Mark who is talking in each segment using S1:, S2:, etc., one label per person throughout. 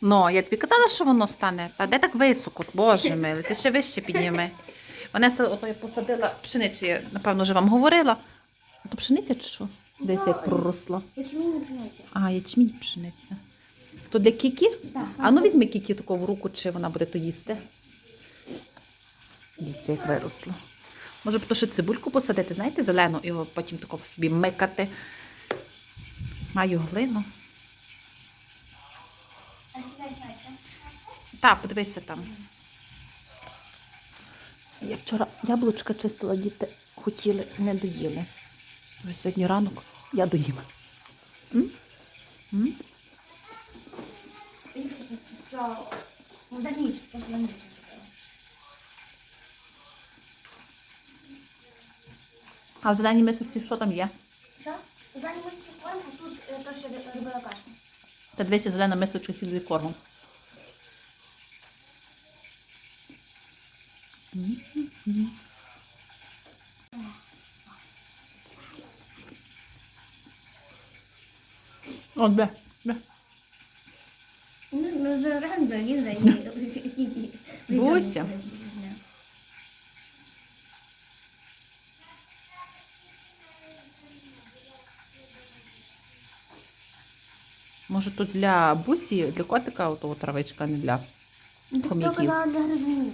S1: Ну, я тобі казала, що воно стане. Та де так високо? Боже милий, ти ще вище підніми. Ванеса, ото я посадила пшеницю, я, напевно, вже вам говорила. А то пшениця чи що? Десь як проросла.
S2: Ячмінь пшениця.
S1: А, ячмінь пшениця. То для кікі?
S2: Так.
S1: А ну візьми кікі таку в руку, чи вона буде то їсти. Дивіться, як виросло. Може б то ще цибульку посадити, знаєте, зелену, і потім тако собі микати. Маю глину. Так, подивися там. Я вчора яблучка чистила, діти хотіли, не доїли. Вже сьогодні ранок я доїм. М? М?
S2: Ну, за ніч, просто за ніч.
S1: А в зеленій мисочці що там є?
S2: Що? За ніч мишці корм, а тут е, то, що робила кашку.
S1: Та дивися, зелена мисочка сілий кормом. О, де? Де?
S2: Ну, ну, заран заліза і...
S1: Буся. Може тут для бусі, для котика ото травичка, а не для.
S2: Ну,
S1: Хом'яків.
S2: то казала для гризунів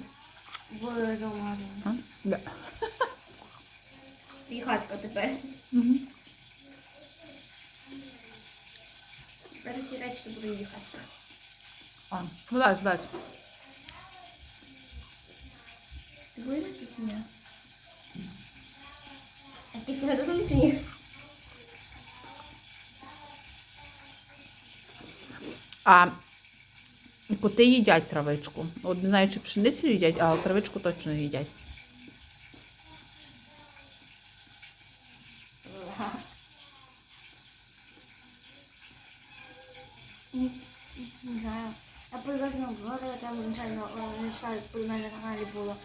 S2: в зоомагазині.
S1: А? Для.
S2: Твій хатка тепер.
S1: Угу.
S2: Тепер всі речі то буде їхати.
S1: А, вилазь, вилазь.
S2: Ти будеш чи ні? А ти тебе розумієш чи ні?
S1: А коти їдять травичку. От не знаю, чи пшеницю їдять, а травичку точно їдять.
S2: Не знаю. Я приблизно говорила, там звичайно не читаю, коли в мене на каналі було,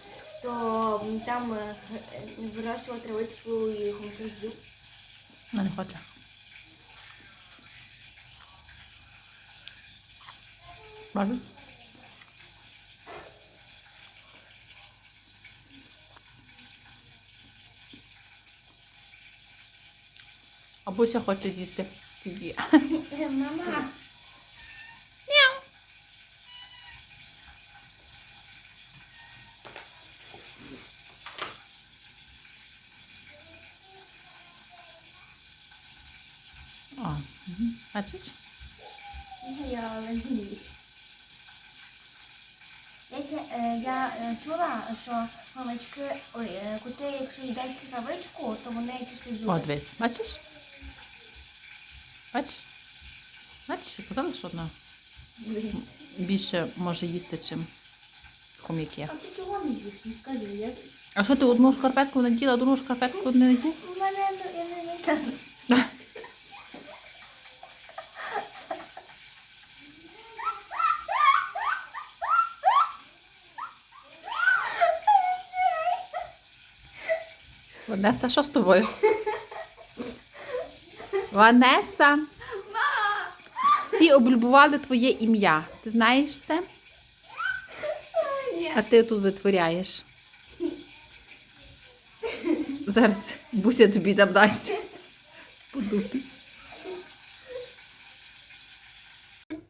S2: то там е, е, травичку і хомячок їв.
S1: Вона не хоче. Бачиш? А Буся хоче з'їсти. Є.
S2: Е, Мама.
S1: О, мгм. Бачиш?
S2: Я лист. Я, це- е, я е, чула, що хомячки, ой, е, коти, якщо їдять травичку, то вони чистять зуби.
S1: О, дивись. Бачиш? Бачиш? Бачиш, я казала, що
S2: Лист.
S1: більше може їсти, чим хом'яки.
S2: А ти чого не їш? Не скажи, я...
S1: А що ти одну шкарпетку наділа, другу шкарпетку не наділа?
S2: У мене ну, я не знаю.
S1: Ванеса, що з тобою? Ванеса. Всі облюбували твоє ім'я. Ти знаєш це? А ти тут витворяєш. Зараз Буся тобі там дасть. По дупі.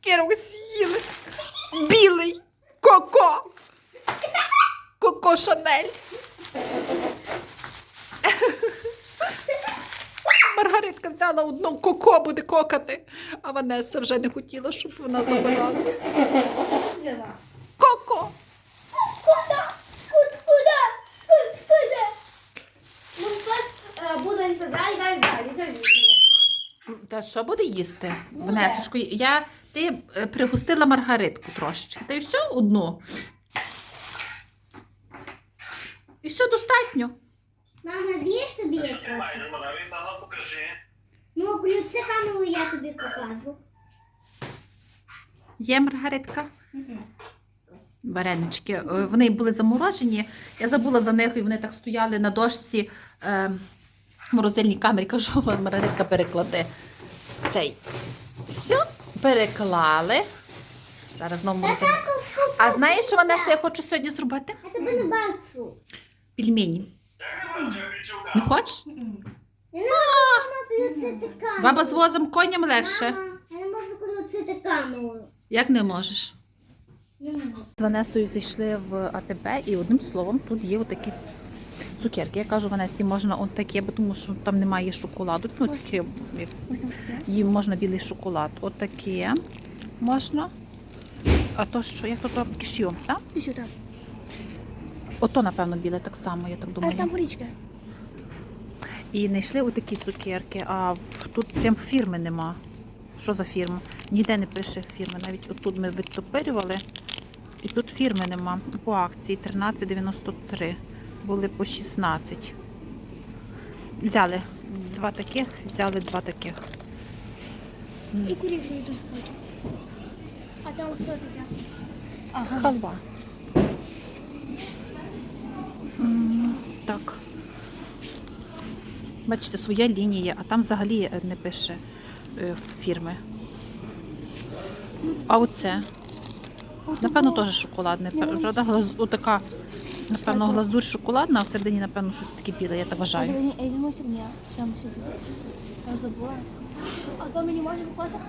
S1: Кіру з'їли. Білий. Коко. Коко Шанель. Маргаритка взяла одну коко буде кокати, а Ванеса вже не хотіла, щоб вона забирала.
S2: Взяла.
S1: Коко!
S2: Куда? Куда? Куда? Ну, хтось буде інстаграм і далі.
S1: Та що буде їсти? Ванесочко, я ти е, пригостила Маргаритку трошечки. Та й все одну. І все достатньо.
S3: Мама, з'їж собі якось?
S4: Тримай, ну, Маргарита, ну покажи.
S3: Ну, включи камеру, я тобі покажу.
S1: Є Маргаритка? Варенички. Е, Вони були заморожені. Я забула за них, і вони так стояли на дошці е, в морозильній камері. Кажу, Маргаритка перекладе цей. Все, переклали. Зараз знову морозиво. А знаєш, що Ванеса, я хочу сьогодні зробити?
S3: Я тебе не бачу.
S1: Пельмені. Не хочеш?
S3: Включити камеру.
S1: Баба з возом коням легше.
S3: Мама, я не можу включити камеру.
S1: Як не можеш? З Ванесою зайшли в АТБ і одним словом тут є отакі цукерки. Я кажу, Ванесі, можна от таке, бо тому що там немає шоколаду. Ну, таке, як, їм можна білий шоколад. От таке можна. А то що, як то то кишю, так?
S2: Що там?
S1: Ото, напевно, біле так само, я так думаю.
S2: А там горічка.
S1: І знайшли отакі цукерки, а тут прям фірми нема. Що за фірма? Ніде не пише фірми. Навіть отут ми відтопирювали, і тут фірми нема. По акції 13,93. Були по 16. Взяли два таких, взяли два таких.
S2: І курівку я дуже хочу. А там що таке?
S1: Халва. Так. Бачите, своя лінія, а там взагалі не пише е, фірми. А оце? Напевно, теж шоколадне. Правда, глаз... отака, напевно, глазурь шоколадна, а всередині, напевно, щось таке біле, я так вважаю.
S2: А то мені може кокоса?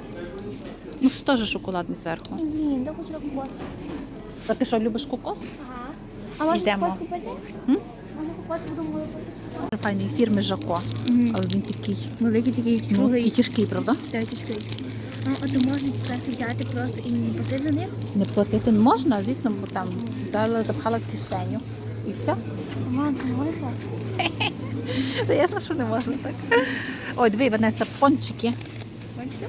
S1: Ну, ж теж шоколадний зверху.
S2: Ні, я хочу кокоса.
S1: А ти що, любиш кокос?
S2: Ага. А може
S1: Йдемо.
S2: кокос купити?
S1: М? Файний фірми Жако, але він такий.
S2: Великий такий
S1: Ну, і тяжкий, правда?
S2: Та тяжкий. А, а то можна зверху взяти просто і не платити за них?
S1: Не платити можна, звісно, бо там взяла, запхала в кишеню. І все.
S2: Мам?
S1: Та ясно, що не можна так. Ой, диви, Ванеса, пончики.
S2: Бачите?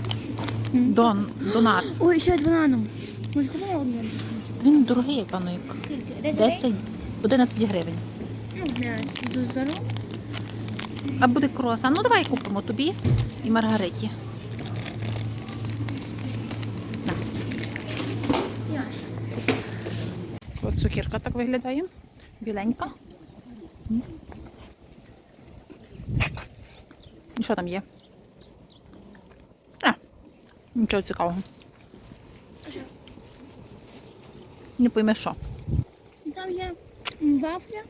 S1: Дон, донат.
S2: Ой, ще з бананом. Може купимо один?
S1: Він дорогий, певно, як
S2: Скільки?
S1: 10, 11 гривень.
S2: Дуже здорово.
S1: А буде круасан. Ну давай купимо тобі і Маргариті. На. От цукерка так виглядає. Біленька. І що там є? А, нічого цікавого. Не пойме що.
S2: Там є вафля.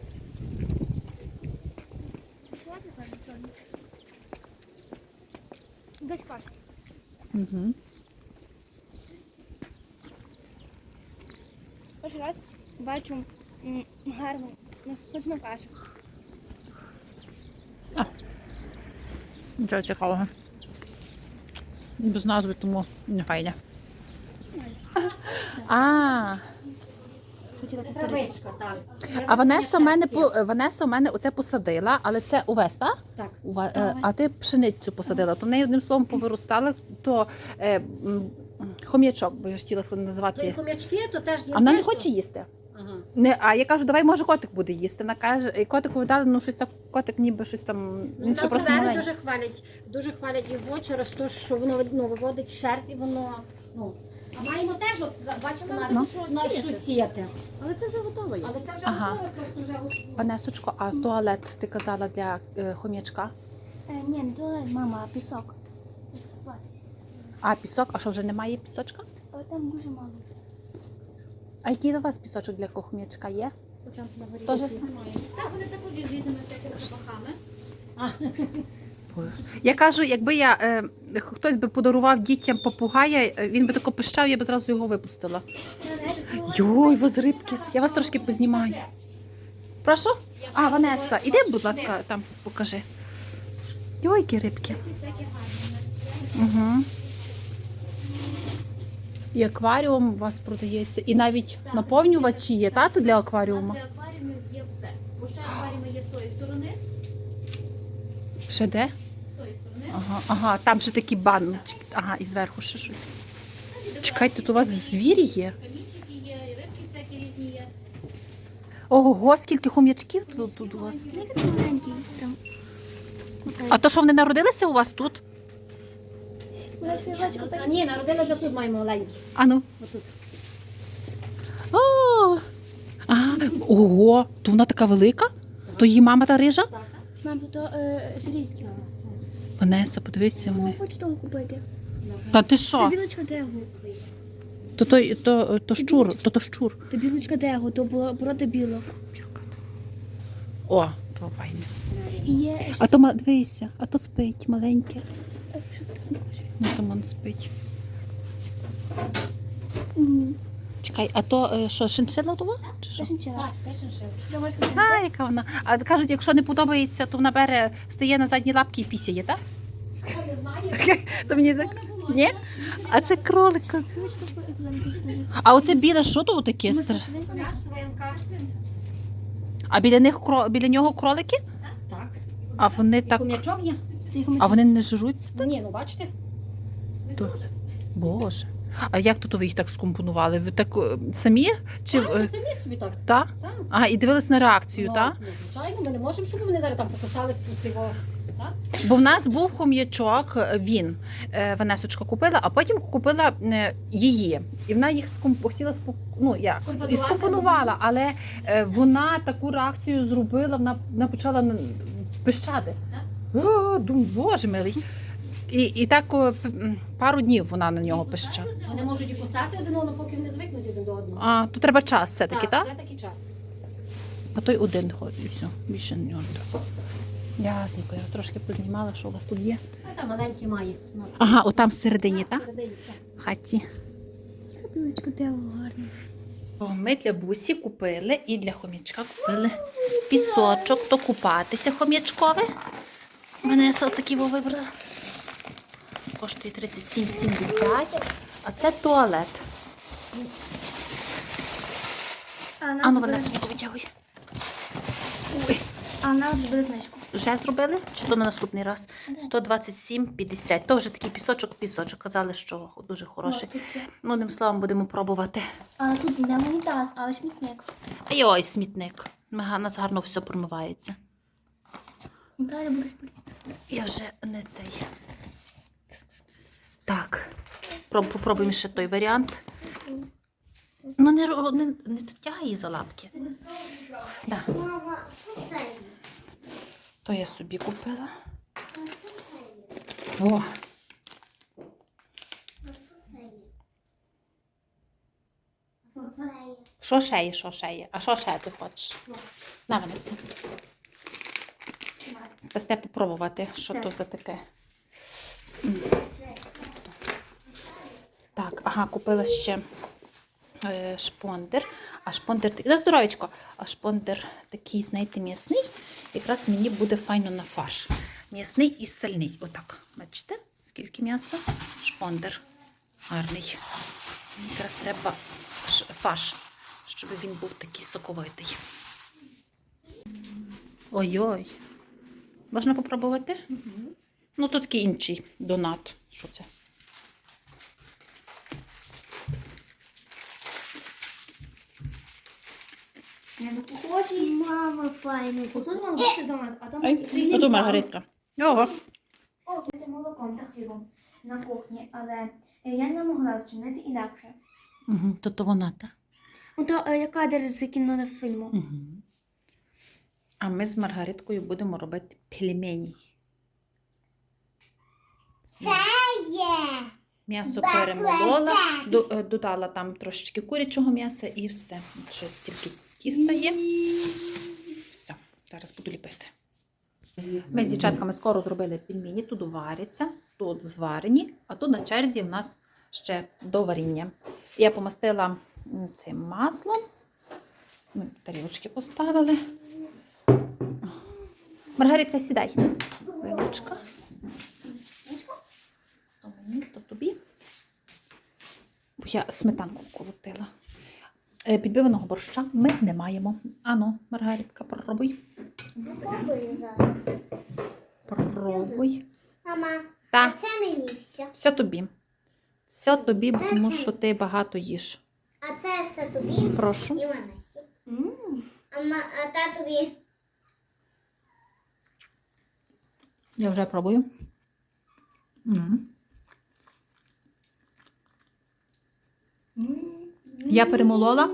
S2: Чорна. Десь каша.
S1: Угу.
S2: Перший раз бачу м, гарну, ну, смачну кашу.
S1: Нічого цікавого. Без назви, тому не файне. А,
S5: Травичка, так.
S1: а Ванеса у мене по Ванеса мене оце посадила, але це увесь, так?
S5: Так.
S1: Ува- е, А ти пшеницю посадила, то в неї одним словом повиростали, то е, м, хом'ячок, бо я ж хотіла
S5: То і
S1: називати.
S5: хомячки, то теж є.
S1: А вона не хоче їсти.
S5: Ага.
S1: Не, а я кажу, давай може котик буде їсти. Вона каже, і котику дали, ну щось так, котик ніби щось там. Він ще
S5: Ну,
S1: просто
S5: зелене
S1: маленький.
S5: дуже хвалять, дуже хвалять його через те, що воно ну, виводить шерсть і воно. Ну. А маємо теж, от, бачите, на,
S1: Ну.
S5: на сіяти.
S2: Але це вже готове.
S5: Але це вже
S1: Ага.
S5: готове, просто вже от-
S1: Ванесочко, а туалет ти казала для е, хом'ячка?
S2: Е, ні, не туалет, мама, а пісок.
S1: А пісок, а що вже немає пісочка?
S2: Але там дуже мало.
S1: А який у вас пісочок для хом'ячка є?
S5: там на горі.
S1: Теж?
S5: Так, вони також є з різними всякими запахами.
S1: Я кажу, якби я е, хтось би подарував дітям попугая, е, він би тако пищав, я б зразу його випустила. Йой, вас рибки. Я вас трошки познімаю. Прошу? А, Ванеса, іди, будь ласка, там покажи. Йой, які рибки. Угу. І акваріум у вас продається. І навіть наповнювачі є, та, тут для акваріуму.
S5: Для акваріумів є все. Бо ще акваріуми є з тої сторони,
S1: Ще де? Ага, ага, там же такі баночки. Ага, і зверху ще щось. Чекайте, тут у вас звірі є.
S5: Камінчики є, і рибки всякі різні є.
S1: Ого, скільки хом'ячків тут, тут у вас.
S2: Маленький там.
S1: А то, що вони народилися у вас тут?
S5: А, ні, народилися тут маємо маленькі.
S1: Ану.
S5: Отут.
S1: О, а, ого, то вона така велика? То її мама та рижа?
S2: Мам, то е, сирійські.
S1: Ванеса, подивися вони.
S2: хочу того купити.
S1: Та ти
S2: Та
S1: що?
S2: білочка де?
S1: То, то, то, то щур, то, то щур.
S2: То білочка дего, то було проти білок.
S1: О, то файне.
S2: І є
S1: А то ма- дивися, а то спить маленьке.
S2: що ти
S1: Ну, то мон спить. Чекай, а то е, що, шиншила това? Чи що?
S2: Шинчила.
S5: Так, це шиншила.
S1: А, яка вона. А кажуть, якщо не подобається, то вона бере, стає на задні лапки і пісяє, так?
S5: Я знаю.
S1: То мені так. Ні? А це кролик. А оце біле, що то таке? А біля них кро... біля нього кролики?
S5: Так.
S1: А вони так.
S5: Хомячок є?
S1: А вони не жруться?
S5: Ні, ну бачите.
S1: То... Боже. А як тут ви їх так скомпонували? Ви так е, самі? Чи
S5: Так, ми
S1: е,
S5: самі собі так.
S1: та?
S5: Так.
S1: А, і дивились на реакцію,
S5: Ну,
S1: так?
S5: ну, Звичайно, ми не можемо, щоб вони зараз там покусались по цього. Так?
S1: Бо в нас був хом'ячок, е, він е, Ванесочка купила, а потім купила е, її. І вона їх скомп... хотіла спо... ну, як? І скомпонувала, але е, вона таку реакцію зробила, вона, вона почала н- пищати. О, думаю, боже милий. І, і так о, пару днів вона на нього пищала.
S5: Вони можуть і кусати один одного, поки вони звикнуть один до одного.
S1: А, то треба час все-таки, так?
S5: Це такий час.
S1: А той один ходить, і все, більше не треба. Ясненько, я вас трошки познімала, що у вас тут є.
S5: А там маленький має. Ну,
S1: Ага, отам всередині, так?
S5: всередині, так.
S1: В хаті.
S2: Білочка дего гарна.
S1: О, Ми для бусі купили і для хомячка купили пісочок, то купатися хомячкове. Ванеса отакі во вибрала. Коштує 37,70. А це туалет.
S2: А
S1: Ану,
S2: нас
S1: Ванесочку, витягуй. Ой,
S2: А нас зробили
S1: вже зробили? Чи то на наступний раз? 127,50. То вже такий пісочок, пісочок. Казали, що дуже хороший.
S2: Тут є.
S1: Ну, одним словом, будемо пробувати.
S2: А тут не унітаз, а смітник.
S1: Ай, ой, смітник. У нас гарно все промивається.
S2: Далі буде спити.
S1: Я вже не цей. Так. Попробуємо ще той варіант. Ну, не, не, не тягай її за лапки. Да. То я собі купила. О,
S3: Що це? є?
S1: що ще? А що ще ти хочеш? На, Ванеса. Дасте попробувати, що то за таке. Так, ага, купила ще е, шпондер. А шпондер да, здоровечко, а шпондер такий, знаєте, м'ясний. Якраз мені буде файно на фарш. М'ясний і сальний. Отак. Бачите, скільки м'яса? Шпондер. Гарний. Якраз треба фарш, щоб він був такий соковитий. Ой-ой. Можна попробувати? Ну, тут такий інший донат. Що це?
S2: Ну.
S3: Мама файна.
S2: Тут мав бути дома, а там
S1: Ай, то Маргаритка. Ого.
S2: О, бути молоком та хлібом на кухні, але е, я не могла вчинити інакше.
S1: Угу, то, то вона та.
S2: Ото е, я кадр з кіно фільму.
S1: Угу. А ми з Маргариткою будемо робити пельмені.
S3: Це є.
S1: М'ясо перемолола, е, додала там трошечки курячого м'яса і все. Ще стільки тіста є. Все, зараз буду ліпити. Ми з дівчатками скоро зробили пельмені, тут варяться, тут зварені, а тут на черзі в нас ще до варіння. Я помастила цим маслом. Ми тарілочки поставили. Маргаритка, сідай. Вилочка. То мені, то тобі. Бо я сметанку колотила. Е, Підбиваного борща ми не маємо. Ану, Маргаритка, пробуй.
S3: Попробую зараз.
S1: Пробуй.
S3: Мама, а це мені все.
S1: все тобі. Все тобі, тому що ти багато їш.
S3: А це все тобі
S1: Прошу.
S3: і Ванесі. А, а татові
S1: Я вже пробую. М. Я перемолола,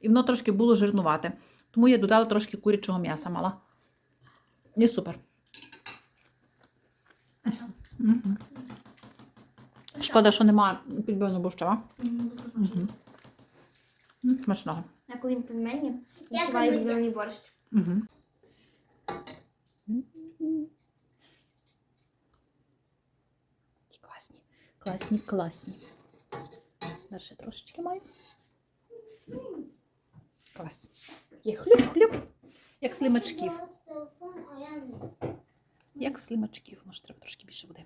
S1: і воно трошки було жирнувате. Тому я додала трошки курячого м'яса мала. І супер. Шкода, що немає підбивного борща. а? Смачного.
S2: Як він пельмені,
S3: Я
S2: відчуваю
S3: там
S2: борщ.
S1: Угу. Класні, класні, класні. Ще трошечки маю. Клас. Є хлюп-хлюп, як слимачків. Як слимачків. Може, треба трошки більше буде.